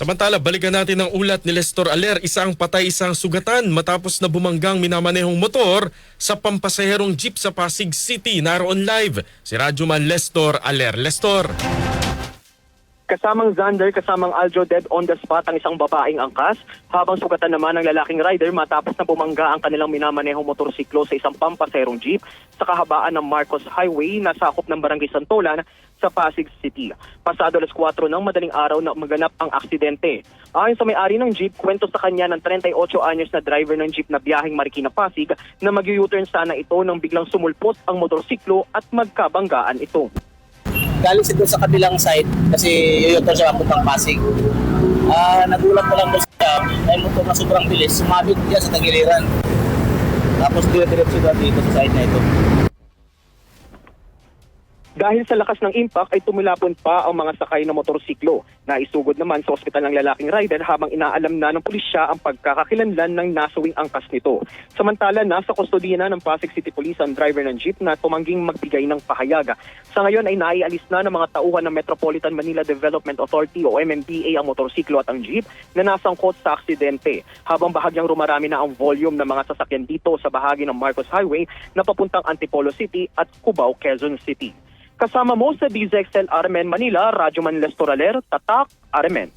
Samantala, balikan natin ang ulat ni Lestor Aler, isang patay isang sugatan matapos na bumanggang minamanehong motor sa pampasaherong jeep sa Pasig City. Naroon live si Radyoman Lestor Aler. Lestor. Kasamang Xander, kasamang Aljo dead on the spot ang isang babaeng angkas, habang sugatan naman ng lalaking rider matapos na bumangga ang kanilang minamanehong motorsiklo sa isang pampaserong jeep sa kahabaan ng Marcos Highway na sakop ng Barangay Santolan sa Pasig City. Pasado alas 4 ng madaling araw na maganap ang aksidente. Ayon sa may-ari ng jeep, kwento sa kanya ng 38 anyos na driver ng jeep na biyaheng Marikina Pasig na mag-U-turn sana ito nang biglang sumulpot ang motorsiklo at magkabanggaan ito. Galing siya sa kabilang side kasi yuyutor siya papuntang Pasig. Ah, nagulat ko lang doon siya dahil motor na sobrang bilis, sumabit niya sa tagiliran. Tapos dire-diretso siya dito sa side na ito. Dahil sa lakas ng impact ay tumilapon pa ang mga sakay ng motorsiklo. Naisugod naman sa ospital ng lalaking rider habang inaalam na ng pulisya ang pagkakakilanlan ng nasawing angkas nito. Samantala, nasa kustodiya na ng Pasig City Police ang driver ng jeep na tumangging magbigay ng pahayag. Sa ngayon ay naialis na ng mga tauhan ng Metropolitan Manila Development Authority o MMDA ang motorsiklo at ang jeep na nasangkot sa aksidente. Habang bahagyang rumarami na ang volume ng mga sasakyan dito sa bahagi ng Marcos Highway na papuntang Antipolo City at Cubao, Quezon City. Kasama mo sa DZXL Armen Manila, Radyoman Lestoraler, Tatak, Armen.